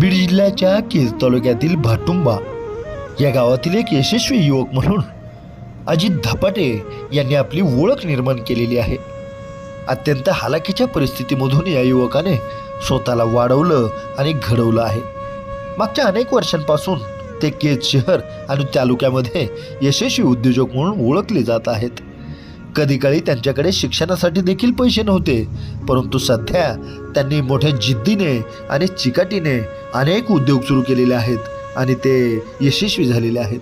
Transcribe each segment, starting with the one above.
बीड जिल्ह्याच्या केज तालुक्यातील भाटुंबा या गावातील एक यशस्वी युवक म्हणून अजित धपाटे यांनी आपली ओळख निर्माण केलेली आहे. अत्यंत हालाकीच्या परिस्थितीमधून या युवकाने स्वतःला वाढवलं आणि घडवलं आहे. मागच्या अनेक वर्षांपासून ते केज शहर आणि तालुक्यामध्ये यशस्वी उद्योजक म्हणून ओळखले जात आहेत. कधी काळी त्यांच्याकडे शिक्षणासाठी देखील पैसे नव्हते. परंतु सध्या त्यांनी मोठ्या जिद्दीने आणि चिकाटीने अनेक उद्योग सुरू केलेले आहेत आणि ते यशस्वी झालेले आहेत.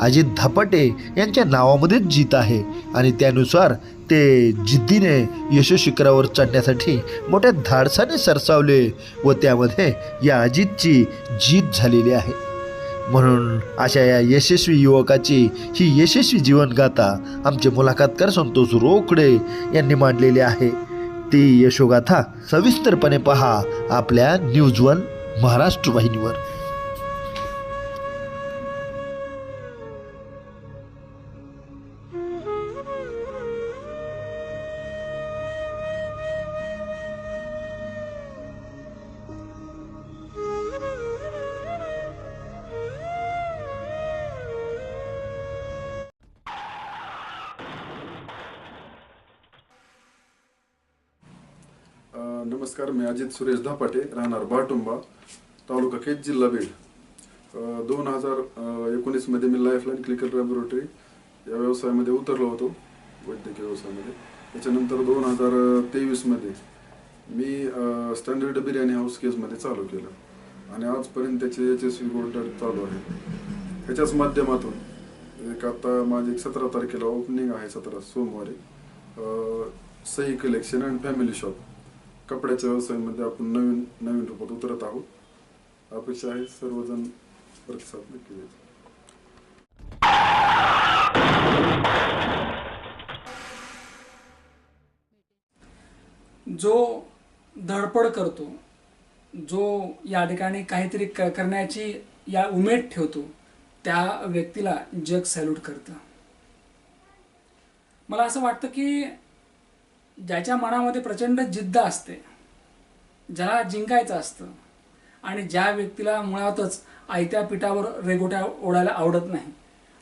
अजित धपटे यांच्या नावामध्येच जीत आहे आणि त्यानुसार ते जिद्दीने यशस्वी शिखरावर चढण्यासाठी मोठ्या धाडसाने सरसावले व त्यामध्ये या अजितची जीत झालेली आहे. म्हणून अशा या यशस्वी युवकाची ही यशस्वी जीवनगाथा आमचे मुलाखतकार संतोष रोकडे यांनी मांडलेली आहे. ती यशोगाथा सविस्तरपणे पहा आपल्या न्यूज वन महाराष्ट्र वाहिनीवर. अजित सुरेश धापाटे राहणार बाटुंबा तालुका केज जिल्हा बीड. दोन हजार एकोणीसमध्ये मी लाईफलाईन क्लिनिकल लॅबोरेटरी या व्यवसायामध्ये उतरलो होतो वैद्यकीय व्यवसायामध्ये. त्याच्यानंतर दोन हजार तेवीसमध्ये मी स्टँडर्ड बिर्याणी हाऊस केसमध्ये चालू केलं. आणि आजपर्यंत त्याचे यशस्वी गोल्ड चालू आहे. ह्याच्याच माध्यमातून एक आता माझी एक सतरा तारखेला ओपनिंग आहे सतरा सोमवारी. Sai collection and family shop कपड्याच्या व्यवसायामध्ये आपण नवीन नवीन रूपात उतरत आहोत. अपेक्षा आहे सर्वजण प्रतिसाद नक्की द्यायचा. जो धडपड करतो जो या ठिकाणी काहीतरी क करण्याची या उमेद ठेवतो त्या व्यक्तीला जग सॅल्यूट करतं. मला असं वाटतं की ज्याच्या मनामध्ये प्रचंड जिद्द असते ज्याला जिंकायचं असतं आणि ज्या व्यक्तीला मुळातच आयत्या पिठावर रेगोट्या ओढायला आवडत नाही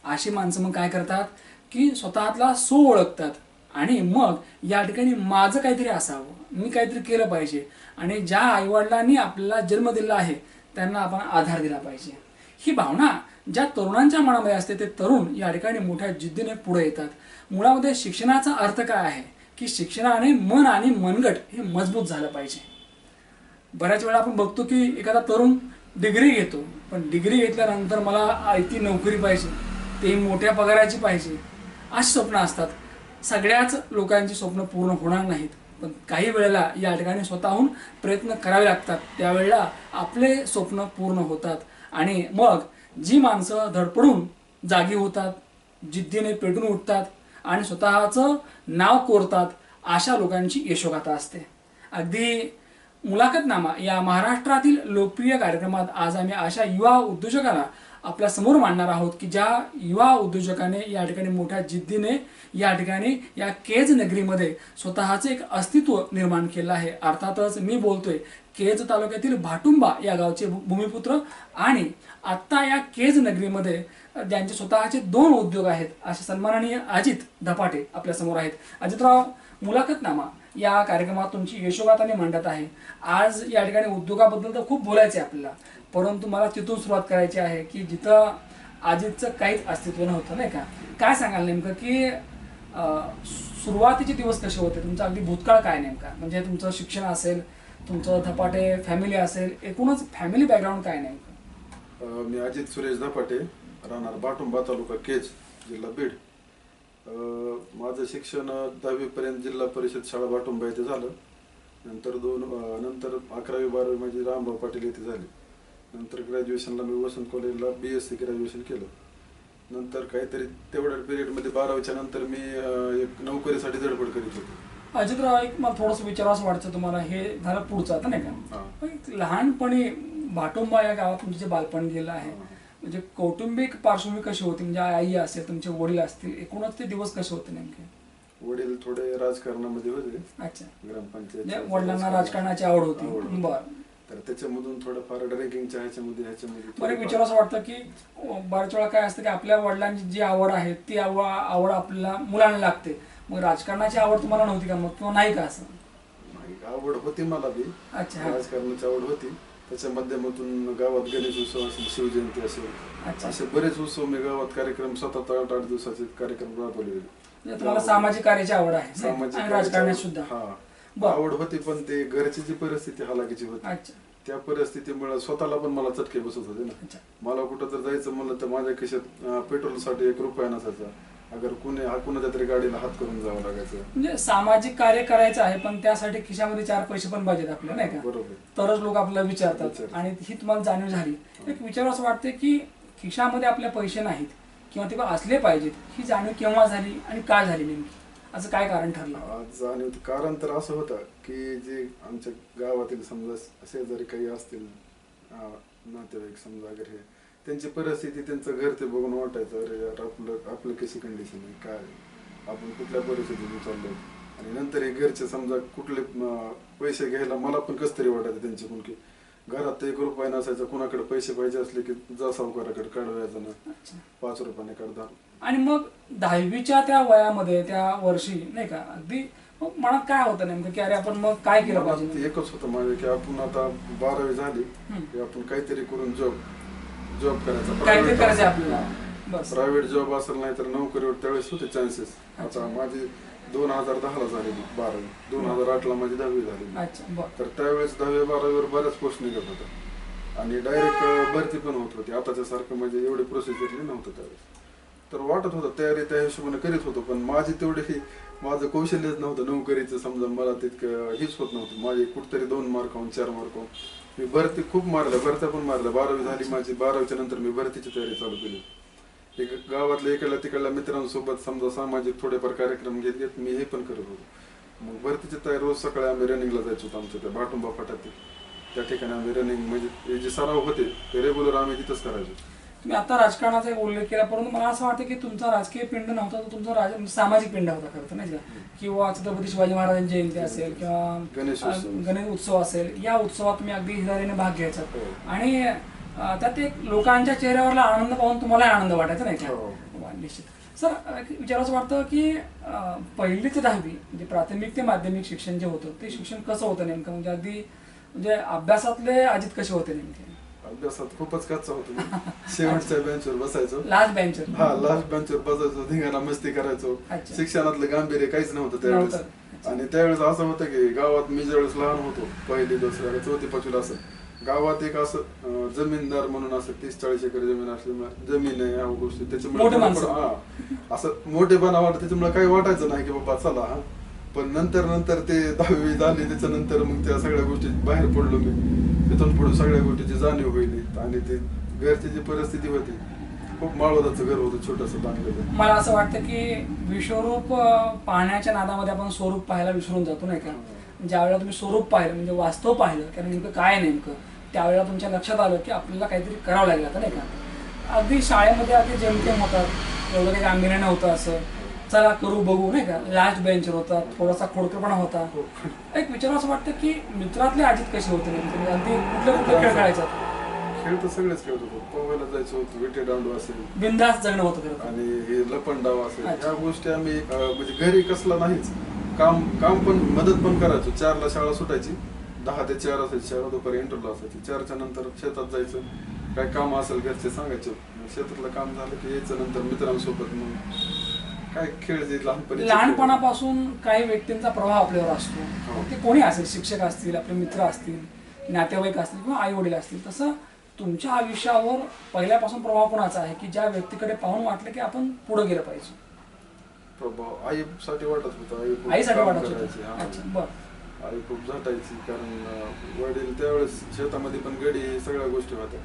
अशी माणसं मग काय करतात की स्वतःतला सो ओळखतात आणि मग या ठिकाणी माझं काहीतरी असावं मी काहीतरी केलं पाहिजे आणि ज्या आईवडिलांनी आपल्याला जन्म दिला आहे त्यांना आपण आधार दिला पाहिजे. ही भावना ज्या तरुणांच्या मनामध्ये असते ते तरुण या ठिकाणी मोठ्या जिद्दीने पुढे येतात. मुळामध्ये शिक्षणाचा अर्थ काय आहे? की शिक्षणाने मन आणि मनगट हे मजबूत झालं पाहिजे. बऱ्याच वेळा आपण बघतो की एखादा तरुण डिग्री घेतो पण डिग्री घेतल्यानंतर मला आयती नोकरी पाहिजे ते मोठ्या पगाराची पाहिजे अशी स्वप्न असतात. सगळ्याच लोकांची स्वप्न पूर्ण होणार नाहीत पण काही वेळेला या ठिकाणी स्वतःहून प्रयत्न करावे लागतात. त्यावेळेला आपले स्वप्न पूर्ण होतात आणि मग जी माणसं धडपडून जागी होतात जिद्दीने पेटून उठतात आणि स्वतःचं नाव कोरतात अशा लोकांची यशोगाथा असते. अगदी मुलाखतनामा या महाराष्ट्रातील लोकप्रिय कार्यक्रमात आज आम्ही अशा युवा उद्योजकाला आपल्यासमोर मांडणार आहोत की ज्या युवा उद्योजकाने या ठिकाणी मोठ्या जिद्दीने या ठिकाणी या केज नगरीमध्ये स्वतःचे एक अस्तित्व निर्माण केलं आहे. अर्थातच मी बोलतोय केज तालुक्यातील भाटुंबा या गावचे भू- भूमिपुत्र आणि आत्ता या केज नगरीमध्ये ज्यांचे स्वतःचे दोन उद्योग आहेत असे सन्माननीय अजित धपाटे आपल्यासमोर आहेत. अजितराव मुलाखतनामा या कार्यक्रमात तुमची यशोगाताने मांडत आहे. आज या ठिकाणी उद्योगाबद्दल तर खूप बोलायचे आहे आपल्याला परंतु मला तिथून सुरुवात करायची आहे की जिथं अजितचं काहीच अस्तित्व नव्हतं नाही का? काय सांगाल नेमकं की सुरुवातीचे दिवस कसे होते? तुमचा अगदी भूतकाळ काय नेमका? म्हणजे तुमचं शिक्षण असेल तुमचं धपाटे फॅमिली असेल एकूणच फॅमिली बॅकग्राऊंड काय नेमकं? मी अजित सुरेश धपाटे. राहणार बाटुंबा तालुका केज जिल्हा बीड. माझं शिक्षण दहावीपर्यंत जिल्हा परिषद शाळा बाटुंबा येथे झालं. नंतर दोन नंतर अकरावी बारावी माझी रामभाऊ पाटील येथे झाली. नंतर ग्रॅज्युएशनला मी वसंत कॉलेजला बी एस सी ग्रॅज्युएशन केलं. नंतर काहीतरी तेवढ्या पिरियडमध्ये बारावीच्या नंतर मी एक नोकरीसाठी धडपड करीत होतो. अजितराव एक मला थोडंसं विचारावं वाटतं तुम्हाला हे झालं पुढचं आता नाही का? लहानपणी भाटुंबा या गावात तुमचं जे बालपण गेलं आहे म्हणजे कौटुंबिक पार्श्वभूमी कशी होती? म्हणजे आई असेल तुमचे वडील असतील एकूणच ते दिवस कसे होते नेमके? वडील थोडे राजकारणामध्ये होते. अच्छा. ग्रामपंचायत म्हणजे वडिलांना राजकारणाची आवड होती. आवड होती. बरं. तर त्याच्यामधून थोडंफार ड्रिंकिंगच्या ह्याच्यामध्ये ह्याच्यामध्ये बरं एक थोडंफार- विचार असं वाटतं की अं, बऱ्याच वेळा काय असतं की आपल्या वडिलांची जी आवड आहे ती आवड आवड आपल्याला मुलांना लागते. मग राजकारणाची आवड तुम्हाला नव्हती का? मग किंवा नाही का असं? नाही, आवड होती मला बी. अच्छा. हा. राजकारणाची आवड होती. त्याच्या माध्यमातून गावात गणेश उत्सव असेल शिवजयंती असेल अच्छा. असे बरेच उत्सव मी गावात कार्यक्रम सतत आठ आठ दिवसाचे कार्यक्रम राबवलेले म्हणजे तुम्हाला सामाजिक कार्याची आवड आहे? सामाजिक आणि राजकारणात सुद्धा. आवड- हा. बरं. आवड होती पण ते घरची जी परिस्थिती हालाकीची होती. अच्छा. त्या परिस्थितीमुळे स्वतःला पण मला चटके बसत होते ना. अच्छा. मला कुठं तर जायचं म्हणलं तर माझ्या खिशात पेट्रोलसाठी एक रुपया नसायचा. अगर कुणी हा कुणाच्या तरी गाडीला हात करून जावं लागायचं. म्हणजे सामाजिक कार्य करायचं आहे पण त्यासाठी खिशामध्ये चार पैसे पण पाहिजेत आपल्याला नाही का? बरोबर. तरच लोक आपल्याला विचारतात. विचारतात. आणि ही तुम्हाला जाणीव झाली. एक विचार असं वाटते की खिशामध्ये आपले पैसे नाहीत किंवा ते असले पाहिजेत ही जाणीव केव्हा झाली आणि का झाली नेमकी? असं काय कारण ठरलं? आज आणि ते कारण तर असं होतं की जे आमच्या गावातील समजा शेजारी काही असतील अं, नातेवाईक समजा वगैरे त्यांची परिस्थिती त्यांचं घर ते बघून वाटायचं अरे यार आपलं आपलं कशी कंडिशन आहे? काय आहे? आपण कुठल्या परिस्थितीतून चाललोय? आणि नंतर हे घरचे समजा कुठले पैसे घ्यायला मला पण कसं तरी वाटायचं त्यांच्याकडून की घरात एक रुपया नसायचा कुणाकडे पैसे पाहिजे असले की जा सावकाराकडे काढवायचं ना अच्छा. पाच रुपयाने काढ दहा आणि मग दहावीच्या त्या वयामध्ये त्या वर्षी नाही का अगदी मग मनात काय होतं नेमकं की अरे आपण मग काय केलं मला पाहिजे? ते एकच होतं माझे की आपण आता बारावी झाली हम्म. की आपण काहीतरी करून जॉब जॉब करायचा काहीतरी करायचं आपल्याला? बस. प्रायव्हेट जॉब असेल नाही तर नोकरीवर त्यावेळेस होते चान्सेस आता माझी दोन हजार दहाला झालेली बारावी. दोन हजार आठला माझी दहावी अच्छा बर. तर त्यावेळेस दहावी बारावीवर बऱ्याच पोस्ट निघत होत्या. आणि डायरेक्ट भरती पण होत होती. आताच्या सारखं म्हणजे एवढी प्रोसिजरली नव्हतं त्यावेळेस. तर वाटत होतं तयारी त्या हिशोबाने करीत होतो पण माझी तेवढी माझं कौशल्यच नव्हतं. नोकरीचं समजा मला तितकं हीच होत नव्हतं. माझे कुठतरी दोन मार्काहून चार मार्काहून मी भरती खूप मारल्या भरत्या पण मारल्या. बारावी झाली माझी बारावीच्या नंतर मी भरतीची तयारी चालू केली. एक गावातल्या इकडल्या तिकडल्या मित्रांसोबत समजा सामाजिक थोडेफार कार्यक्रम घेत घेत मी हे पण करत होतो. मग भरतीची तयारी रोज सकाळी आम्ही रनिंगला जायचो होतो आमच्या त्या भाटुंबा फाट्यात त्या ठिकाणी आम्ही रनिंग म्हणजे हे जे सराव होते ते रेग्युलर आम्ही तिथंच करायचो. तुम्ही आता राजकारणाचा एक उल्लेख केला परंतु मला असं वाटतं की तुमचा राजकीय पिंड नव्हता तर तुमचा राज म्हणजे सामाजिक पिंड होता खरं तर नाही का किंवा छत्रपती शिवाजी महाराजांची जयंती असेल किंवा गणेश उत्सव. अं, गणेश उत्सव असेल या उत्सवात तुम्ही अगदी हिरारीने भाग घ्यायचा हो. आणि त्यात एक लोकांच्या चेहऱ्यावरला आनंद पाहून तुम्हाला आनंद वाटायचा नाही का हो. निश्चित सर विचारायचं वाटतं की पहिली ते दहावी म्हणजे प्राथमिक ते माध्यमिक शिक्षण जे होतं ते शिक्षण कसं होतं नेमकं म्हणजे अगदी म्हणजे अभ्यासातले अजित कसे होते नेमके अभ्यासात खूपच कच्चा होतो मी. शेवटच्या बेंचवर बसायचो लास्ट बेंचर हा लास्ट बेंचवर बसायचो धिंगाणा मस्ती करायचो अच्छा. शिक्षणातलं गांभीर्य काहीच नव्हतं त्यावेळेस नव्हतं. आणि त्यावेळेस असं होतं की गावात मी ज्यावेळेस लहान होतो पहिली दुसऱ्या चौथी पाचवीला असं गावात एक असं अं, जमीनदार म्हणून असं तीस चाळीस एकर जमीन असल्यामुळे जमीन आहे ह्या गोष्टी मोठे माणसं. थोडं- हा असं मोठेपणा वाटत त्याच्यामुळे काही वाटायचं नाही की बाबा चला हा पण नंतर नंतर ते दहावी झाली त्याच्यानंतर मग त्या सगळ्या गोष्टी बाहेर पडलो मी. तिथून पुढे सगळ्या गोष्टीची जाणीव होईल. आणि ते घरची जी परिस्थिती होती खूप माळवदाचं घर होतं छोटस बांधलेलं. मला असं वाटतं की विश्वरूप पाण्याच्या पाहण्याच्या नादामध्ये आपण स्वरूप पाहायला विसरून जातो नाही का? ज्यावेळेला तुम्ही स्वरूप पाहिलं म्हणजे वास्तव पाहिलं कारण नेमकं काय नेमकं? त्यावेळेला तुमच्या लक्षात आलं की आपल्याला काहीतरी करावं लागलं आता नाही का? अगदी शाळेमध्ये अगदी जेमतेम होतात एवढं काही गांभीर्य नव्हतं असं. चला करू बघू नाही का? लास्ट बेंचर होता थोडासा खोडकरपणा होता. एक विचार असं वाटतं की मित्रातले अजित कसे होते नेमके? अगदी कुठले कुठले खेळ खेळायचा? खेळ तर सगळेच खेळत होतो. पोहायला जायचो विटे दांडू असेल. बिंदास जगणं होतं. आणि हे लपंडाव असेल. अच्छा. ह्या गोष्टी आम्ही म्हणजे घरी कसला नाहीच. काम काम पण मदत पण करायचो. चारला शाळा सुटायची. दहा ते चार असायची. शाळा दुपारी इंटरला असायची. चारच्या नंतर शेतात जायचं. काय काम असेल घरचे सांगायचे. शेतातलं काम झालं की यायचं नंतर मित्रांसोबत मग काय खेळ लहानपणी लहानपणापासून काही व्यक्तींचा प्रभाव आपल्यावर असतो. हो. ते कोणी असेल? शिक्षक असतील आपले मित्र असतील नातेवाईक असतील किंवा आई वडील असतील. तसं तुमच्या आयुष्यावर पहिल्यापासून प्रभाव कोणाचा आहे? की ज्या व्यक्तीकडे पाहून वाटलं की आपण पुढे गेलं पाहिजे? प्रभाव आईसाठी वाटत होतं. आई खूप आईसाठी काम वाटत करायची, होतं. अच्छा बर. आई खूप झटायची कारण वडील त्यावेळेस शेतामध्ये पण गडी सगळ्या गोष्टी होत्या.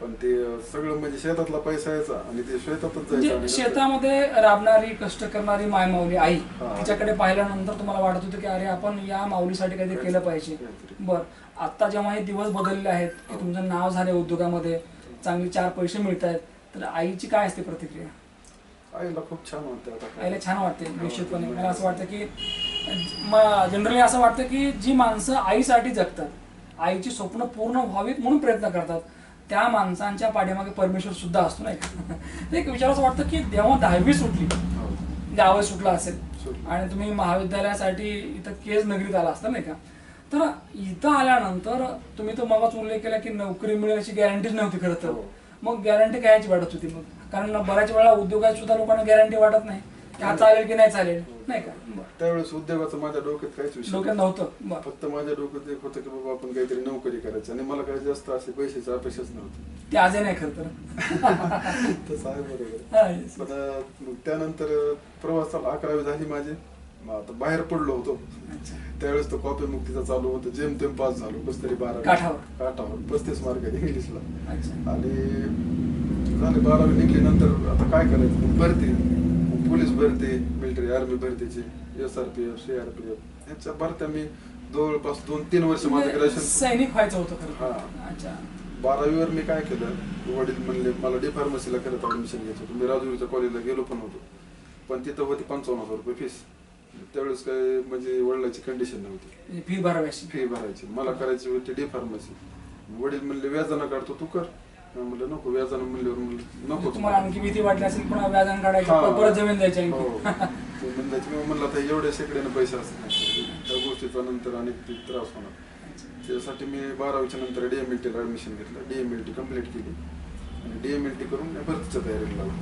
पण ते सगळं म्हणजे शेतातला पैसा यायचा आणि ते शेतातच जायचं म्हणजे शेतामध्ये राबणारी कष्ट करणारी माय माऊली आई हा. तिच्याकडे पाहिल्यानंतर तुम्हाला वाटत होतं की अरे आपण या माऊलीसाठी काहीतरी केलं पाहिजे काहीतरी. बर आता जेव्हा हे दिवस बदलले आहेत की तुमचं नाव झाले उद्योगामध्ये चांगले चार पैसे मिळत आहेत तर आईची काय असते प्रतिक्रिया आईला खूप छान वाटतं आता काय. आईला छान वाटते निश्चितपणे मला असं वाटतं की जनरली असं वाटतं की जी माणसं आईसाठी जगतात आईची स्वप्न पूर्ण व्हावीत म्हणून प्रयत्न करतात त्या माणसांच्या पाठीमागे परमेश्वर सुद्धा असतो नाही एक विचारायचं वाटतं की जेव्हा दहावी सुटली. गाव सुटला असेल. आणि तुम्ही महाविद्यालयासाठी इथं केज नगरीत आला असता नाही का तर इथं आल्यानंतर तुम्ही तो मगाच उल्लेख केला की नोकरी मिळेल अशी गॅरंटीच नव्हती खरं तर हो. मग गॅरंटी कायची वाटत होती मग कारण बऱ्याच वेळा उद्योगात सुद्धा लोकांना गॅरंटी वाटत नाही हा चालेल की नाही चालेल? नाही का? बरं. त्यावेळेस उद्योगाचं माझ्या डोक्यात काहीच विषय डोक्यात नव्हता. नव्हतं. बरं. फक्त माझ्या डोक्यात एक होतं की बाबा आपण काहीतरी नोकरी करायची. आणि मला काही जास्त असे पैशाची अपेक्षाच नव्हती. ते आजही नाही खरं तर. तसं आहे बरोबर. हा, yes. पण अं, मग त्यानंतर प्रवास चालू अकरावी झाली माझी. मग आता बाहेर पडलो होतो. अच्छा. त्यावेळेस तो कॉपी मुक्तीचा चालू होतं. जेम तेम पास झालो. कस तरी बारा काठावर. काठावर. पस्तीस मार्क आहे इंग्लिशला. अच्छा. आणि झाले बारावी निघली नंतर आता काय करायचं? मग भरती. पोलीस भरती मिलिटरी आर्मी भरतीची S R P F C R P F यांच्या भरत्या मी जवळपास दोन तीन वर्ष माझं म्हणजे ग्रॅज्युएशन सैनिक व्हायचं होतं खरं हा. अच्छा. बारावीवर मी काय केलं वडील म्हणले मला डी फार्मसीला करत ऍडमिशन घ्यायचं होतं. मी राजुरीच्या कॉलेजला गेलो पण होतो. पण तिथं होती पंचावन्न हजार रुपये फीस त्यावेळेस काय म्हणजे वडिलाची कंडिशन नव्हती. फी भरावी अशी. फी भरायची. मला करायची होती डी फार्मसी वडील म्हणले व्याजानं काढतो तू कर. म्हणलं नको व्याजानं म्हणल्यावर म्हणलं. नको तुम्हाला आणखी भीती वाटली असेल पुन्हा व्याजान काढायचं. हा. परत- जमीन द्यायची हो. आणखी म्हणलं मी म्हणलं आता एवढ्या शेकड्यानं पैसे असत नाही त्या गोष्टीचा नंतर अनेक ते त्रास होणार. त्यासाठी मी बारावीच्या नंतर डीएम एल टीला ऍडमिशन घेतलं. D M L T complete केली. आणि डीएम एल टी करून मी भरतीच्या तयारीला लागलो.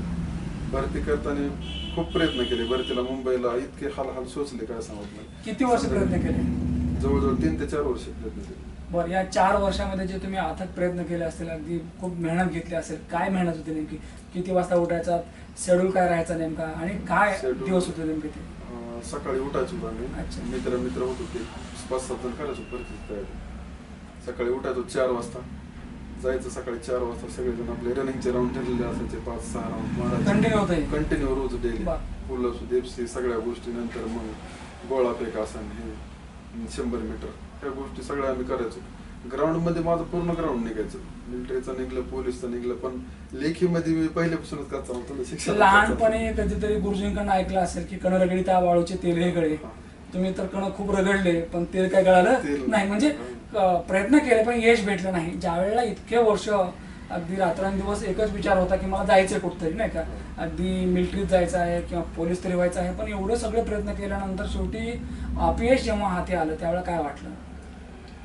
भरती करताना खूप प्रयत्न केले. भरतीला मुंबईला इतके हाल हाल सोचले काय सांगत नाही किती वर्ष प्रयत्न केले? जवळजवळ तीन ते चार वर्ष प्रयत्न केले. बरं या चार वर्षामध्ये जे तुम्ही अथक प्रयत्न केले असतील अगदी खूप मेहनत घेतली असेल काय मेहनत होती नेमकी? किती वाजता उठायचा? शेड्यूल काय राहायचा नेमका? आणि काय Schedule- दिवस होते नेमके ते? अं, सकाळी उठायचो आम्ही. अच्छा. मित्र मित्र होतो. ते पाच सात जण करायचो भरतीची तयारी. सकाळी उठायचो चार वाजता. जायचं सकाळी चार वाजता. सगळेजण आपले रनिंगचे राऊंड ठरलेले असायचे. पाच सहा राऊंड Continue होतं हे? कंटिन्यू रोज डेली बा. फुल देपसी सगळ्या गोष्टी नंतर मग गोळा फेक आसन हे. शंभर मीटर ह्या गोष्टी सगळ्या आम्ही करायचो. ग्राउंडमध्ये माझं पूर्ण ग्राउंड निघायचं. मिलिटरीचं निघलं पोलीसचं निघलं पण लेखीमध्ये मी पहिल्यापासूनच कच्चा होतो. शिक्षण लहानपणी कधीतरी गुरुजींकडनं ऐकलं असेल की कण रगडी त्या वाळूचे तेल हे गळे. तुम्ही तर कण खूप रगडले पण तेल काय तेल- नाही म्हणजे प्रयत्न केले पण यश भेटलं नाही. ज्या वेळेला इतके वर्ष अगदी रात्रंदिवस एकच विचार होता की मला जायचंय कुठतरी नाही का? अगदी मिलिटरीत जायचं आहे किंवा पोलीस तरी व्हायचं आहे पण एवढे सगळे प्रयत्न केल्यानंतर शेवटी अपयश जेव्हा हाती आलं त्यावेळेला काय वाटलं?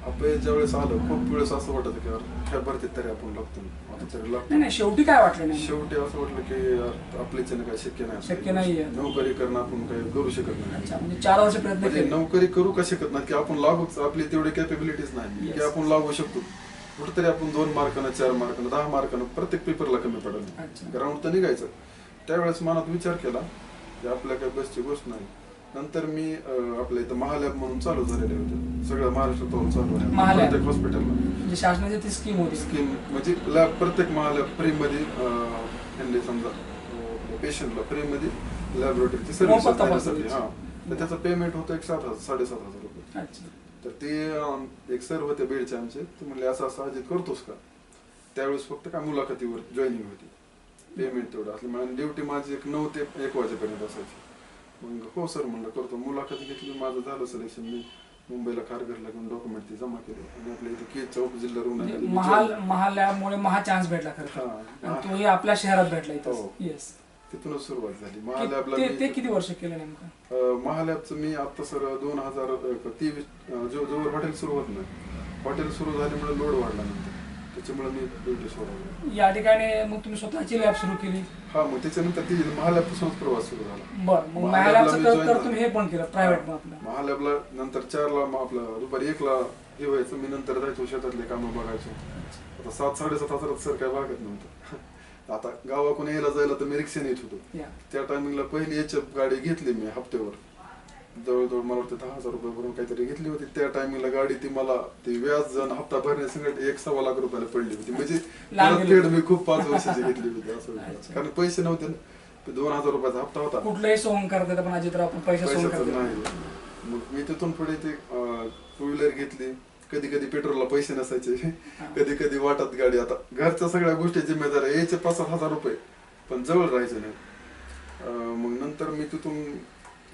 अपयश ज्यावेळेस आलं खूप वेळेस असं वाटत की यार, ह्या भरतीत तरी आपण लागतो. आता तरी नाही लागतो. नाही शेवटी काय वाटलं नाही? शेवटी असं वाटलं की यार, आपल्याच्यानं काय शक्य नाही शक्य नाहीये. नोकरी करणं आपण काही करू शकत नाही. अच्छा म्हणजे चार वर्ष प्रयत्न म्हणजे केले. नोकरी करू का शकत नाही? की आपण लागूच आपली तेवढी कॅपेबिलिटीज नाही. की Yes. आपण लागू शकतो. कुठेतरी आपण दोन मार्कानं चार मार्कानं दहा मार्कानं प्रत्येक पेपरला कमी अच्छा. पडेल ग्राउंड तर निघायचं. त्यावेळेस मनात विचार केला की आपल्या काही बसची गोष्ट नाही. नंतर मी अं, आपल्या इथं महालॅब म्हणून चालू झालेले होते. सगळं महाराष्ट्रात चालू आहे. महालॅब? प्रत्येक हॉस्पिटलला म्हणजे शासनाची ती स्कीम होती. स्कीम म्हणजे लॅब प्रत्येक महालॅब फ्रीमध्ये अं, त्यांनी समजा पेशंटला फ्रीमध्ये लॅबोरेटरीची सर्व्हिस मोफत. हा. तर त्याचं पेमेंट होतं एक सात हजार साडेसात हजार रुपये. अच्छा. तर ते अं, एक सर होते बेडचे आमचे. ते म्हणले असं असं अजित करतोस का? त्यावेळेस फक्त काय मुलाखतीवर जॉईनिंग होती. पेमेंट तेवढं असल्यामुळे ड्युटी माझी एक नऊ ते एक वाजेपर्यंत असायची. मग हो सर म्हणलं करतो मुलाखत घेतली माझं झालं सिलेक्शन मी मुंबईला खारघरला घेऊन डॉक्युमेंट ते जमा केले आणि आपल्या इथे केज चौक जिल्हा म्हणजे महाल join- महालयामुळे महा चान्स भेटला खरं तर. हा. आणि तोही आपल्या शहरात भेटला इथं हो. येस तिथूनच सुरुवात झाली महालॅबला ते ते मी किती वर्ष केलं नेमकं अं, महालॅबचं मी आता सर दोन हजार तेवीस जो जोवर हॉटेल सुरू होत नाही हॉटेल सुरू झाल्यामुळे लोड वाढला नंतर त्याच्यामुळे मी सोडवली. या ठिकाणी मग तुम्ही स्वतःची लॅब सुरू केली. हा मग त्याच्यानंतर ती महालॅबपासूनच प्रवास सुरू झाला. बरं मग महालॅबला मी join. तुम्ही हे पण केलं प्रायव्हेट आपलं. महालॅबला नंतर चारला मग आपलं दुपारी एकला हे व्हायचं मी नंतर जायचो शेतातले कामं बघायचो. आता सात साडेसात हजारात सर काय भागत नव्हतं. आता गावाकडून यायला जायला तर मी रिक्षाने येत होतो. या. त्या टायमिंगला पहिली एफ गाडी घेतली मी हप्त्यावर. जवळजवळ मला वाटतं दहा हजार रुपये भरून काहीतरी घेतली होती. त्या टायमिंगला गाडी ती मला ती व्याज जण हप्ता भरण्यासंगत एक सव्वा लाख रुपयाला पडली होती. म्हणजे लहान परत गेली फेड मी खूप पाच वर्षाची घेतली होती असं. कारण पैसे नव्हते ना. दोन हजार रुपयाचा हप्ता होता. कुठलंही सोंग करता पण अजितराव आपण पैसे नाही. मग मी तिथून पुढे ते टू व्हीलर घेतली. कधी कधी पेट्रोलला पैसे नसायचे. कधी कधी वाटत गाडी. आता घरच्या सगळ्या गोष्टी जिम्मेदार आहे. यायचे पाच सात हजार रुपये. पण जवळ राहायचे नाही. मग नंतर मी तिथून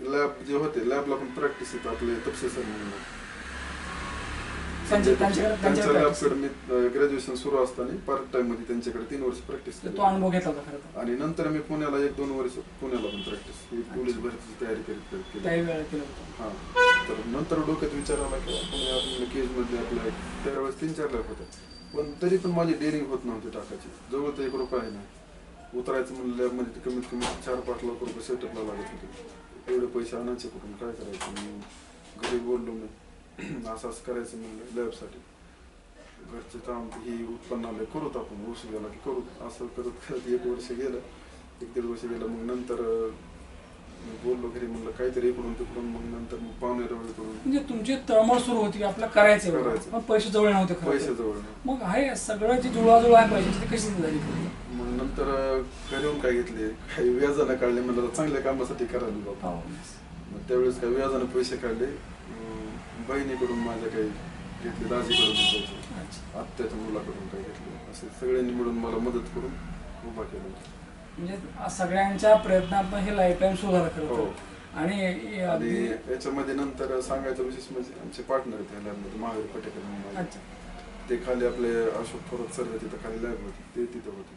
लॅब जे होते लॅबला पण प्रॅक्टिस येतं आपले तपसे सर म्हणून. त्यांच्या- त्यांच्याकडे- त्यांच्या त्यांच्याकडे लॅबकडे मी ग्रॅज्युएशन सुरू असताना पार्ट टाइममध्ये त्यांच्याकडे तीन वर्ष प्रॅक्टिस तर तो अनुभव घेतला होता खरं तर. आणि नंतर मी पुण्याला एक दोन वर्ष पुण्याला पण प्रॅक्टिस पोलीस भरतीची तयारी करीत करीत केली. त्याही वेळा केलं होतं. हा. तर नंतर डोक्यात विचार आला की आपण केजमध्ये आपल्या त्यावेळेस तीन चार लाख होते पण तरी पण माझी डेअरिंग होत नव्हती टाकायची. जवळ तर एक रुपया नाही उतरायचं म्हणलं lab मध्ये कमीत कमी चार पाच लाख रुपये सेटअपला लागत होते. एवढे पैसे आणायचे कुठून? काय करायचं? मग घरी बोललो मी. असं असं करायचं म्हणलं लॅबसाठी घरचे काम ही उत्पन्न आले करूत आपण वर्ष गेला की करू असं करत करत एक वर्ष गेलं. एक दीड वर्ष गेलं. मग नंतर मी बोललो घरी म्हणलं काहीतरी इकडून तिकडून मग नंतर मग पाहुणे रवळे करून म्हणजे तुमची तळमळ सुरू होती की आपल्याला करायचं. करायचं. पण पैसे जवळ नव्हते खरं पैसे तर. जवळ नाही. मग हे सगळं जी जुळवाजुळव आहे पैशाची ती कशी झाली मग नंतर अं, घरी येऊन काय घेतले काही व्याजानं काढले म्हणलं आता चांगल्या कामासाठी करायला बाबा हो. मग त्यावेळेस काही व्याजानं पैसे काढले अं, बहिणीकडून माझ्या काही घेतले दाजीकडून पैसे अच्छा. आत्याच्या मुलाकडून काही घेतले असे सगळ्यांनी मिळून मला मदत करून उभा केला म्हणजे सगळ्यांच्या प्रयत्नात हे लाईफ टाईम सुरू झालं खरं हो. तर आणि याच्यामध्ये नंतर सांगायचं विशेष म्हणजे आमचे पार्टनर आहेत लॅबमध्ये महावीर पटेकर म्हणून ते खाली आपले अशोक थोरात सर तिथं खाली लॅब होती. ते तिथं होते.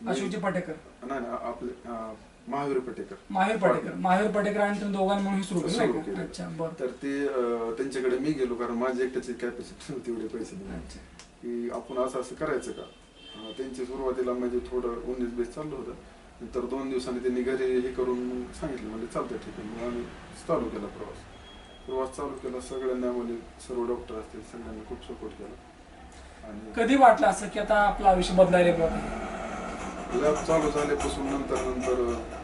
मी- अशोकजी पटेकर. नाही आपले महावीर पटेकर. महावीर पटेकर. महावीर पटेकर आणि तुम्ही हे सुरू केलं. अच्छा बरं. तर ते त्यांच्याकडे मी गेलो कारण माझी एकट्याची कॅपॅसिटी नव्हती एवढे पैसे देण्याची की आपण असं असं करायचं का? त्यांची सुरुवातीला म्हणजे थोडं उन्नीस बेस चाललं होतं. नंतर दोन दिवसांनी त्यांनी घरी हे करून सांगितलं म्हणजे चालतं ठीक आहे. मग आम्ही चालू केला प्रवास. प्रवास चालू केला सगळ्यांनी आम्हाला सर्व डॉक्टर असतील सगळ्यांनी खूप सपोर्ट केला. आणि कधी वाटलं असं की आता आपलं आयुष्य बदलायला पाहिजे लॅब चालू झाल्यापासून नंतर नंतर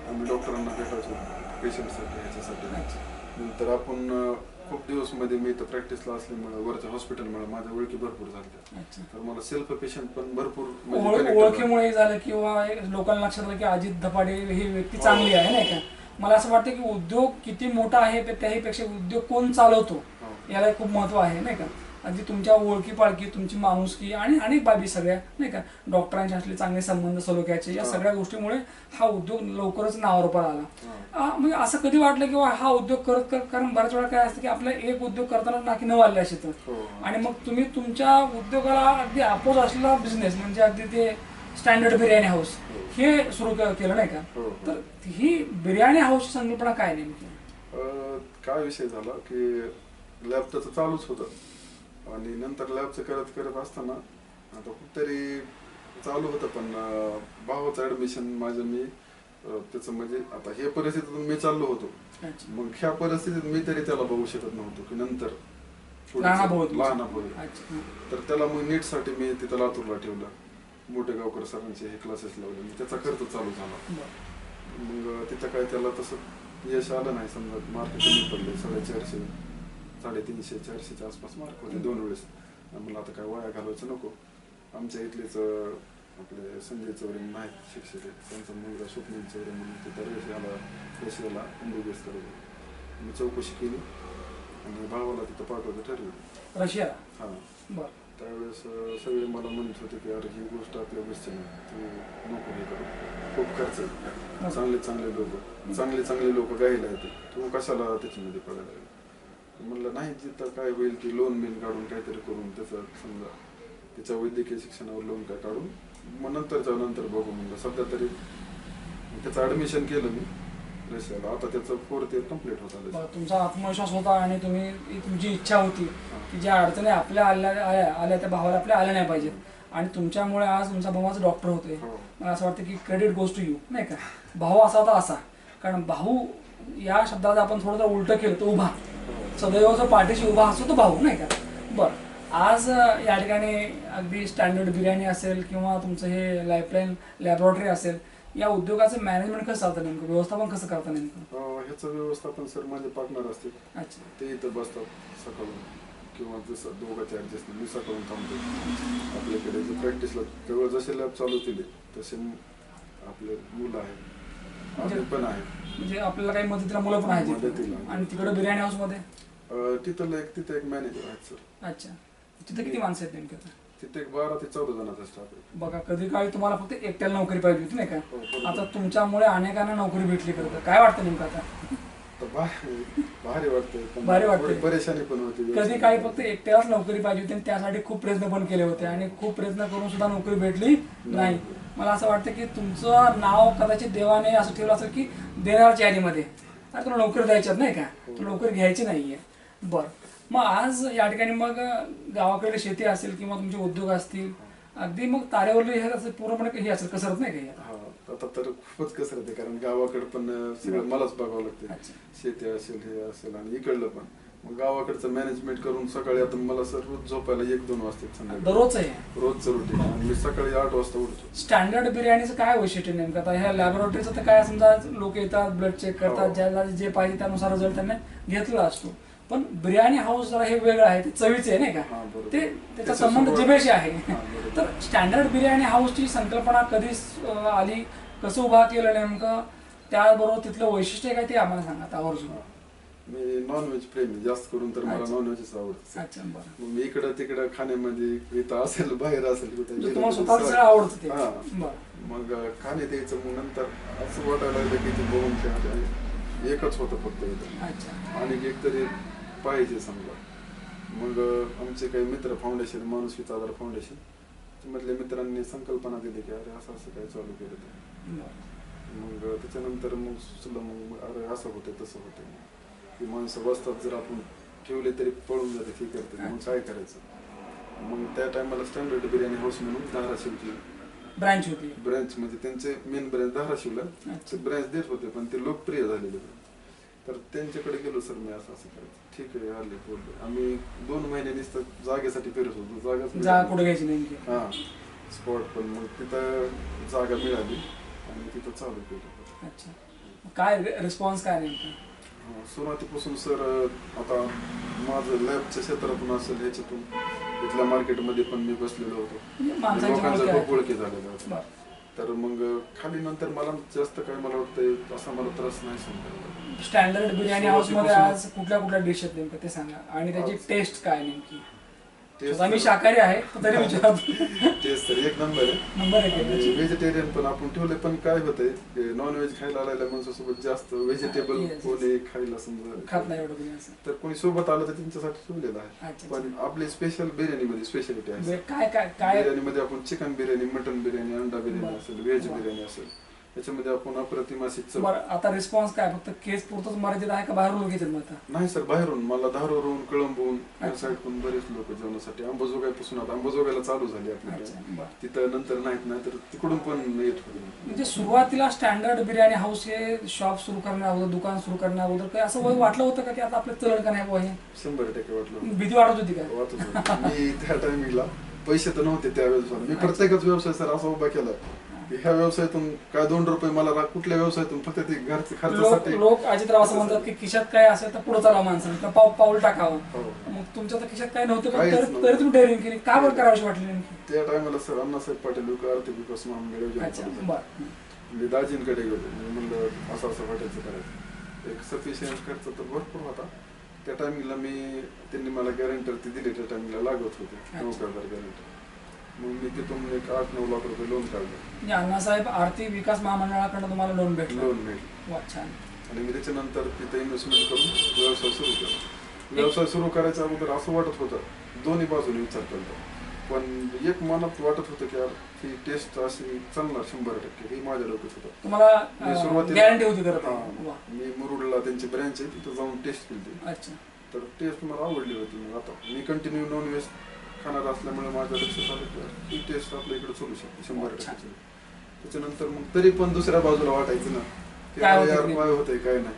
आम्ही डॉक्टरांना भेटायचो पेशंटसाठी ह्याच्यासाठी. नंतर आपण अं, खूप दिवसमध्ये मी इथं प्रॅक्टिसला असल्यामुळे वरच्या हॉस्पिटलमुळे माझ्या ओळखी भरपूर झाल्या. अच्छा. तर मला सेल्फ पेशंट पण भरपूर म्हणजे ओळख-. ओळखीमुळे झालं. किंवा एक लोकांना लक्षात आलं की अजित धपाडे ही व्यक्ती चांगली आहे नाही का? मला असं वाटतं की उद्योग किती मोठा आहे पे- त्याहीपेक्षा उद्योग कोण चालवतो? हो. याला खूप महत्त्व आहे नाही का? अगदी तुमच्या ओळखी पाळखी तुमची माणुसकी आणि अनेक बाबी सगळ्या नाही का डॉक्टरांचे असले चांगले संबंध सलोख्याचे या हा. सगळ्या गोष्टीमुळे हा उद्योग लवकरच नावावर आला हा. म्हणजे असं कधी वाटलं की वा हा उद्योग करत करत कारण बऱ्याच वेळा काय असतं की आपला एक उद्योग करताना नाकी न वाढले असे तर हो. आणि मग तुम्ही तुमच्या उद्योगाला अगदी अपोज असलेला बिझनेस म्हणजे अगदी ते स्टँडर्ड बिर्याणी हाऊस हे सुरू केलं नाही का. तर ही बिर्याणी हाऊसची संकल्पना काय नेमकी काय विषय झाला की लॅब त्याचं चालूच होतं आणि नंतर लॅबचं करत करत असताना आता कुठतरी चालू होतं पण भावाचं ऍडमिशन माझं मी त्याचं म्हणजे आता हे परिस्थितीतून मी चाललो होतो. मग ह्या परिस्थितीत मी तरी त्याला बघू शकत नव्हतो की नंतर लहाना. तर त्याला मग नीटसाठी मी तिथं लातूरला ठेवलं. मोठे गावकर सरांचे हे क्लासेस लावले. त्याचा खर्च चालू झाला. मग तिथं काय त्याला तसं यश आलं नाही. समजा मार्क कमी पडले साडेचारशे साडेतीनशे चारशेच्या आसपास मार्क होते दोन वेळेस मला आता काय वाया घालवायचं नको आमच्या इथलेच आपले संजय चौरे म्हणून आहेत शिक्षक आहेत त्यांचा मुलगा स्वप्नील चौरे म्हणून तिथं रशियाला रशियाला एम बी बी एस करत मी चौकशी केली आणि भावाला तिथं पाठवायचं ठरवलं रशियाला हां बरं त्यावेळेस सगळे मला म्हणत होते की अरे ही गोष्ट आपल्या बसची नाही तू नको हे करू खूप खर्च आहे. चांगले चांगले लोक चांगले चांगले लोक गायला येते तू कशाला त्याच्यामध्ये पडायला? म्हणलं नाही जिथं काय होईल की लोन बिन काढून काहीतरी करून त्याचं समजा त्याच्या वैद्यकीय शिक्षणावर लोन काय काढून मग नंतरच्या नंतर बघू म्हणलं. सध्या तरी त्याचं ऍडमिशन केलं मी रशियाला. आता त्याचं फोर्थ इयर कंप्लीट होत तुमचा आत्मविश्वास होता आणि तुम्ही तुमची इच्छा होती की ज्या अडचणी आपल्या आल्या आल्या आल्या त्या भावाला आपल्या आल्या नाही पाहिजेत. आणि तुमच्यामुळे आज तुमचा भावाचा डॉक्टर होतोय. हो. मला असं वाटतं की क्रेडिट गोज टू यू नाही का? भाऊ असा होता असा. कारण भाऊ या शब्दात आपण थोडं जर उलटं केलं तर उभा. सदैव जो पाठीशी उभा असतो तो भाऊ नाही का? बरं. आज या ठिकाणी अगदी स्टँडर्ड बिर्याणी असेल किंवा तुमचं हे लाईफलाईन लॅबोरेटरी असेल या उद्योगाचं मॅनेजमेंट कसं चालतं नेमकं? व्यवस्थापन कसं करतं नेमकं? ह्याचं व्यवस्थापन सर माझे पार्टनर असतील. अच्छा. ते इथं बसतात सकाळून. किंवा जसं दोघांचे ऍडजस्ट मी सकाळून थांबतो आपल्याकडे जे प्रॅक्टिसला जवळ जसे लॅब चालू केले तसे आपले मुलं आहेत. पण आहे. म्हणजे आपल्याला काही मदतीला मुलं पण आहेत. मदतीला. आणि तिकडे बिर्याणी हाऊसमध्ये? अं, तिथं एक तिथे एक मॅनेजर आहेत सर अच्छा. तिथे किती माणसं आहेत नेमके तिथे एक बारा ते चौदा जणांचा स्टाफ आहे बघा कधी काळी तुम्हाला फक्त एकट्याला नोकरी पाहिजे होती नाही हो, का बरोबर. आता तुमच्यामुळे अनेकांना नोकरी भेटली खरं तर. काय वाटतं नेमकं आता? भारी भारी पण. थोडी परेशानी पण होती कधी काही फक्त एकट्यालाच नोकरी पाहिजे होती आणि त्यासाठी खूप प्रयत्न पण केले होते आणि खूप प्रयत्न करून सुद्धा नोकरी भेटली नाही. मला असं वाटतं की तुमचं नाव कदाचित देवाने असं ठेवलं असेल की देणाऱ्याच्या यादीमध्ये. अरे तुला नोकरी द्यायच्यात नाही का? तुला नोकरी घ्यायची नाहीये. बरं. मग आज या ठिकाणी मग गावाकडे शेती असेल किंवा तुमचे उद्योग असतील अगदी मग तारेवरली हे असं पूर्णपणे हे असेल कसरत नाही काही आता? हा आता तर खूपच कसरत आहे कारण गावाकडे पण सगळं मलाच बघावं लागते. शेती असेल हे असेल आणि इकडलं पण. मग गावाकडचं मॅनेजमेंट करून सकाळी आता मला सर रोज झोपायला एक दोन वाजता संध्याकाळी. दररोज आहे? रोजचं रुटीन आणि मी सकाळी आठ वाजता उठतो. स्टँडर्ड बिर्याणीचं काय वैशिष्ट्य नेमकं? आता ह्या लॅबोरेटरीचं तर काय समजा लोक येतात ब्लड चेक करतात हो. ज्याला जे पाहिजे त्यानुसार रिझल्ट त्यांनी घेतला असतो. पण बिर्याणी हाऊस जरा हे वेगळं आहे ते चवीचे आहे नाही का? हा, बरोबर. ते त्याचा संबंध सुरुवात- जिभेशी आहे. बरोबर. तर स्टँडर्ड बिर्याणी हाऊसची संकल्पना कधी अं, आली कसं उभा केलं नेमकं? त्याबरोबर तिथलं वैशिष्ट्य काय ते आम्हाला सांगा आता आवर्जून. मी नॉनव्हेज प्रेमी जास्त करून तर मला अच्छा. नॉनव्हेजच आवडतं. अच्छा बरं. मग मी इकडं तिकडं खाण्यामध्ये इथं असेल बाहेर असेल कुठे म्हणजे तुम्हाला स्वतःच सगळं आवडतं ते. हा. बरं. मग खाणे द्यायचं मग नंतर असं वाटायला लागलं की ते बघून आता एकच होतं फक्त इथं. अच्छा. आणि एक तरी पाहिजे समजा. मग आमचे काही मित्र फाउंडेशन मानसी आधार फाउंडेशन मधल्या मित्रांनी संकल्पना दिली की अरे असं असं काय चालू केलं ते. बरं. मग त्याच्यानंतर मग सुचलं मग अरे असं होते तसं होते की माणसं बसतात जर आपण ठेवले तरी पळून जाते ठीक करते मग काय करायचं मग त्या टायमाला स्टँडर्ड बिर्याणी हाऊस म्हणून धाराशिवची ब्रँच होती ब्रँच म्हणजे त्यांचे मेन ब्रँच धाराशिवला ब्रँच देत होते पण ते लोकप्रिय झालेले तर त्यांच्याकडे गेलो सर मी असं असं करायचं ठीक आहे आले बोलले आम्ही दोन महिने नुसतं जागेसाठी फिरत होतो जागाच जा मिळाली. कुठे घ्यायची नेमकी हा स्पॉट पण मग तिथं जागा मिळाली आणि तिथं चालू केलं अच्छा काय रिस्पॉन्स काय नेमका सुरुवातीपासून सर आता माझं लॅबच्या क्षेत्रातून असेल ह्याच्यातून इथल्या मार्केटमध्ये पण मी बसलेलो होतो. म्हणजे लोकांचा. खूप ओळखी झालेला होता. बरं. तर मग खाली नंतर मला जास्त काय मला वाटतंय असा मला त्रास नाही समजा. स्टँडर्ड बिर्याणी हाऊसमध्ये आज कुठल्या कुठल्या डिश आहेत नेमकं ते सांगा. आणि त्याची टेस्ट काय नेमकी? स्वतः मी तर- शाकाहारी आहे पण तरी विचारतो. तेच तर एक नंबर आहे. नंबर आहे व्हेजिटेरियन पण आपण ठेवले पण काय होतंय नॉन व्हेज खायला आलेल्या माणसासोबत जास्त व्हेजिटेबल Yes. कोणी खायला समजा खात नाही एवढं तुम्ही असं. तर कोणी सोबत आलं तर त्यांच्यासाठी ठेवलेलं आहे. अच्छा, पण आपली स्पेशल बिर्याणी मध्ये स्पेशालिटी आहे. बे- काय काय काय? बिर्याणी मध्ये आपण चिकन बिर्याणी मटन बिर्याणी अंडा बिर्याणी बरं. असेल व्हेज बरं. बिर्याणी असेल त्याच्यामध्ये आपण अप्रतिम अशी चव. बरं आता रिस्पॉन्स काय? फक्त केस पुरतच मर्यादित आहे का? बाहेरून येतात मग आता? नाही सर बाहेरून. मला धारूरून कळंबून या. साईडकडून बरेच लोक जेवणासाठी अंबाजोगाईपासून आता अंबाजोगाईला चालू झाली अच्छा. बरं. तिथं नंतर नाहीत नाही तर तिकडून पण येत होते. म्हणजे सुरुवातीला स्टँडर्ड बिर्याणी हाऊस हे शॉप सुरू करण्या अगोदर दुकान सुरू करण्या अगोदर काही असं वय वाटलं होतं का की आता आपलं चलन का नाही बुवा हे? शंभर टक्के वाटलं भीती वाटत होती का? वाटत होतं. मी त्या टायमिंगला पैसे तर नव्हते त्यावेळेस. मी प्रत्येकच व्यवसाय सर असा उभा केला. की ह्या व्यवसायातून काय दोन रुपये मला रा- कुठल्या व्यवसायातून फक्त ते घरच लोक खर्चासाठी? लोक अजितराव असं म्हणतात की खिशात काय असेल तर पुढे चाला माणसाने किंवा पाऊ पाऊल टाकावं. हो. मग तुमच्या तर खिशात काय नव्हतं पण काहीच तरी नव्हतं. तरी तुम्ही डेअरिंग केली. का बरं करावीशी वाटली नेमकी? त्या टायमाला सर अण्णासाहेब पाटील लोक आर्थिक विकास महामंडळ अच्छा झाली. बरं. मी दाजींकडे गेलो मी म्हणलं असं असं हॉटेलचं करायचं. एक सफिशियंट खर्च तर भरपूर होता. त्या टायमिंगला मी त्यांनी मला गॅरंटर ते दिले. त्या टायमिंगला लागत होते. नऊ हजार गॅरंटर मग मी तिथून एक आठ नऊ लाख रुपये लोन काढलं. म्हणजे अण्णासाहेब आर्थिक विकास महामंडळाकडनं तुम्हाला लोन भेटलं? लोन मिळेल वा छान. आणि मी त्याच्यानंतर तिथे इन्व्हेस्टमेंट करून व्यवसाय सुरू केला. व्यवसाय सुरू करायच्या अगोदर असं वाटत होतं दोन्ही बाजूने विचार करतो. पण एक मनात वाटत होतं की यार ही टेस्ट अशी चालणार शंभर टक्के हे माझ्या डोक्यात होतं. मी तुम्हाला सुरुवातीला- गॅरंटी होती करत हा. वा. मी मुरुडला त्यांची ब्रँच आहे तिथं जाऊन टेस्ट केली. अच्छा. तर टेस्ट मला आवडली होती मग आता. मी कंटिन्यू नॉन व्हेज खाणार असल्यामुळे माझ्या लक्षात आलं की टेस्ट आपल्या इकडे चालू शकते शंभर. टक्के त्याच्यानंतर मग तरी पण दुसऱ्या बाजूला वाटायचं ना काय होतं यार? काय होतंय काय नाही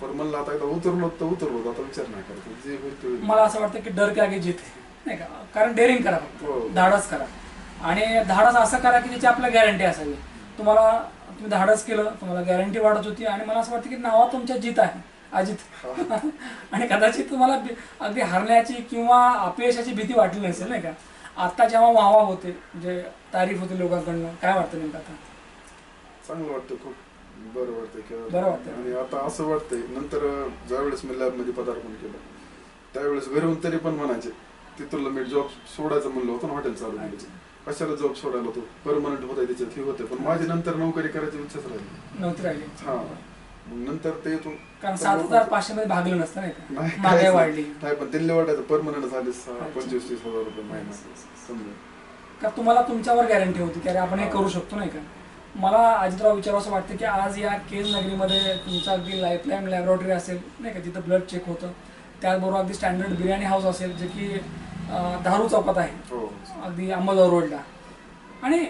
पण म्हणलं आता एकदा उतरलो तर उतरलो आता विचार नाही करायचा जे होईल ते होईल. मला असं वाटतं की डर के आगे जीत. नाही का कारण डेअरिंग करा हो. फक्त धाडस करा आणि धाडस असं करा की ज्याची आपल्याला गॅरंटी असावी तुम्हाला तुम्ही धाडस केलं तुम्हाला गॅरंटी वाढत होती आणि मला असं वाटतं की नावात तुमच्या जीत आहे अजित. आणि कदाचित तुम्हाला अगदी हरण्याची किंवा अपयशाची भीती वाटली नसेल नाही का? आता जेव्हा वाहवा होते म्हणजे तारीफ होते लोकांकडनं काय वाटतं नेमकं आता? चांगलं वाटतं खूप. बरं वाटतंय की बरं वाटतंय. आणि आता असं वाटतंय नंतर ज्यावेळेस मी लॅबमध्ये पदार्पण केलं त्यावेळेस घरून तरी पण म्हणायचे तिथलं मी जॉब सोडायचं म्हणलं होतं ना हॉटेल चालू केलं कशाला जॉब सोडायला होतो परमनंट होता त्याच्यात हे होते पण माझी नंतर नोकरी करायची इच्छाच राहिली नव्हती राहिली. हा. नंतर ते इथून कारण सात हजार पाचशे मध्ये भागलं नसतं नाही का? महागाई वाढली. नाही. पण दिल्ली वाटायचं परमनंट झाले. पंचवीस तीस हजार रुपये महिना. समजा. का तुम्हाला तुमच्यावर गॅरंटी होती की अरे आपण हे करू शकतो नाही का? मला अजितराव विचारावं असं वाटतं की आज या केज नगरीमध्ये तुमचं अगदी लाईफलाईन लॅबोरेटरी असेल नाही का? तिथं ब्लड चेक होतं. त्याचबरोबर अगदी स्टँडर्ड बिर्याणी हाऊस असेल जे की धारू चौकात आहे. हो. अगदी अंबाजोगाई रोडला आणि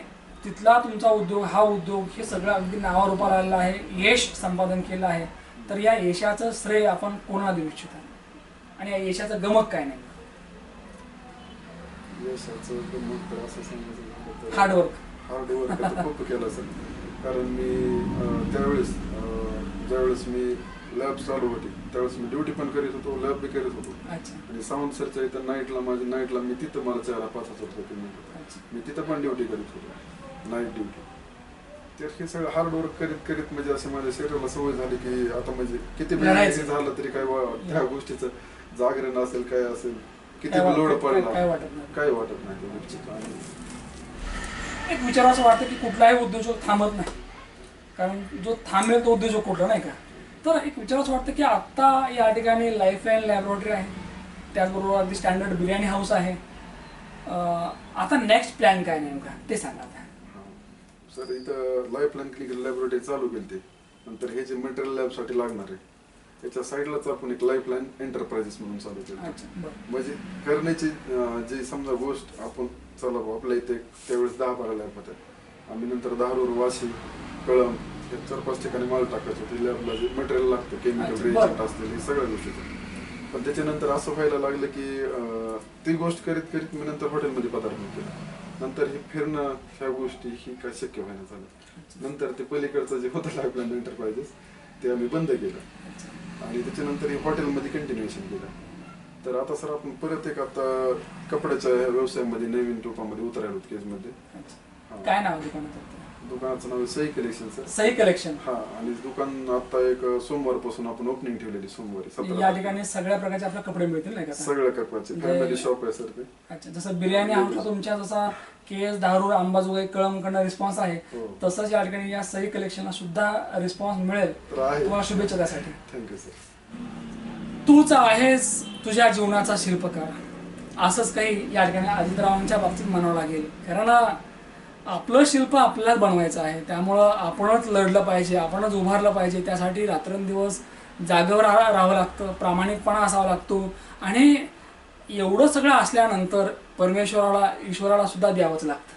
तिथला तुमचा उद्योग हा उद्योग हे सगळं अगदी नावावर उभा राहिलेलं आहे. यश संपादन केलं आहे. तर या यशाचं श्रेय आपण कोणाला देऊ इच्छिता आणि या यशाचं गमक काय नाही हार्डवर्क हार्ड वर्क तर खूप केलं सर कारण मी त्यावेळेस ज्यावेळेस मी लॅब चालू होती त्यावेळेस मी ड्युटी पण करीत होतो लॅब बी करीत होतो. आणि साऊंड सरच्या इथं नाईटला माझी नाईटला मी तिथं मला चार पाच हजार अच्छा. मी तिथं पण ड्युटी करीत होतो. Night duty. तर हे सगळं हार्ड वर्क करीत करीत म्हणजे असं माझ्या शरीराला सवय झाली की आता म्हणजे किती लढायचं. झालं तरी काय वा- त्या गोष्टीचं जागरण असेल काय असेल किती काय लोड काय- पडला काय वाटत नाही. काय वाटत नाही त्या गोष्टीचं. आणि एक विचार असं वाटतं की कुठलाही उद्योजक थांबत नाही. कारण जो थांबेल तो उद्योजक कुठला नाही का? तर एक विचार असं वाटतं की आत्ता या ठिकाणी लाईफ लाईन लॅबोरेटरी आहे. त्याचबरोबर अगदी स्टँडर्ड बिर्याणी हाऊस आहे. अं, आता नेक्स्ट प्लॅन काय नेमका? ते सांगा आता. सर इथं लाईफ लाईन क्लिनिकल लॅबोरेटरी चालू केली ते नंतर हे जे मटेरियल लॅबसाठी लागणार आहे त्याच्या साईडलाच आपण एक लाईफ लाईन एंटरप्राइजेस म्हणून चालू केलं म्हणजे करण्याची जी समजा गोष्ट आपण चला आपल्या इथे त्यावेळेस दहा बारा लॅब होत्या. आम्ही नंतर दहारूर वाशी कळम हे चार पाच ठिकाणी माल टाकायचो. ते लॅबला जे मटेरियल लागतं केमिकल रिएजंट. असतील हे सगळ्या गोष्टीचं. पण त्याच्यानंतर असं व्हायला लागलं की ती गोष्ट करीत करीत मी नंतर हॉटेलमध्ये पदार्पण केलं. नंतर हे फिरणं ह्या गोष्टी ही काय शक्य व्हायला झालं. नंतर ते पलीकडचं जे होतं लाईफलाईन एंटरप्राइजेस ते आम्ही बंद केलं. आणि त्याच्यानंतर हे हॉटेलमध्ये कंटिन्युएशन केलं. तर आता सर आपण परत एक आता कपड्याच्या ह्या व्यवसायामध्ये नवीन टोपामध्ये उतरायलो केजमध्ये अच्छा. काय नाव दुकानाचं नाव आहे सई कलेक्शन सर सही कलेक्शन. हा आणि दुकान आता एक सोमवारपासून आपण ओपनिंग ठेवलेली सोमवारी या सतरा ठिकाणी सगळ्या प्रकारचे आपले कपडे मिळतील नाही का? सगळ्या कपड्याचे फॅमिली शॉप आहे सर ते. अच्छा जसं बिर्याणी हाऊसला तुमच्या जसा केस दारू अंबाजोगाई कळमकडनं रिस्पॉन्स आहे हो. तसंच या ठिकाणी या सही कलेक्शनला सुद्धा रिस्पॉन्स मिळेल. तर आहे. तुम्हाला शुभेच्छा त्यासाठी. थँक्यू सर तूच आहेस तुझ्या जीवनाचा शिल्पकार. असंच काही या ठिकाणी अजितरावांच्या बाबतीत म्हणावं लागेल. कारण आपलं शिल्प आपल्यालाच बनवायचं आहे. त्यामुळं आपणच लढलं पाहिजे आपणच उभारलं पाहिजे. त्यासाठी रात्रंदिवस जागेवर राहा राहावं लागतं प्रामाणिकपणा असावा लागतो. आणि एवढं सगळं असल्यानंतर परमेश्वराला ईश्वराला सुद्धा द्यावंच लागतं.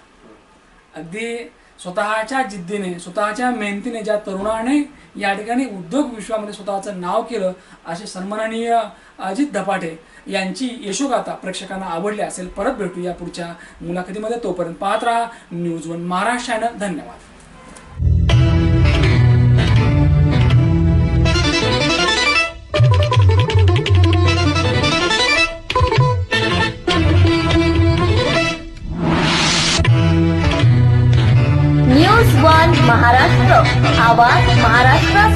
अगदी स्वतःच्या जिद्दीने स्वतःच्या मेहनतीने ज्या तरुणाने या ठिकाणी उद्योग विश्वामध्ये स्वतःचं नाव केलं असे सन्माननीय अजित धपाटे यांची यशोगाथा प्रेक्षकांना आवडली असेल परत भेटू या पुढच्या मुलाखतीमध्ये. तोपर्यंत पाहत राहा न्यूज वन महाराष्ट्र चॅनल. धन्यवाद. News one Maharashtra. आवाज महाराष्ट्राचा.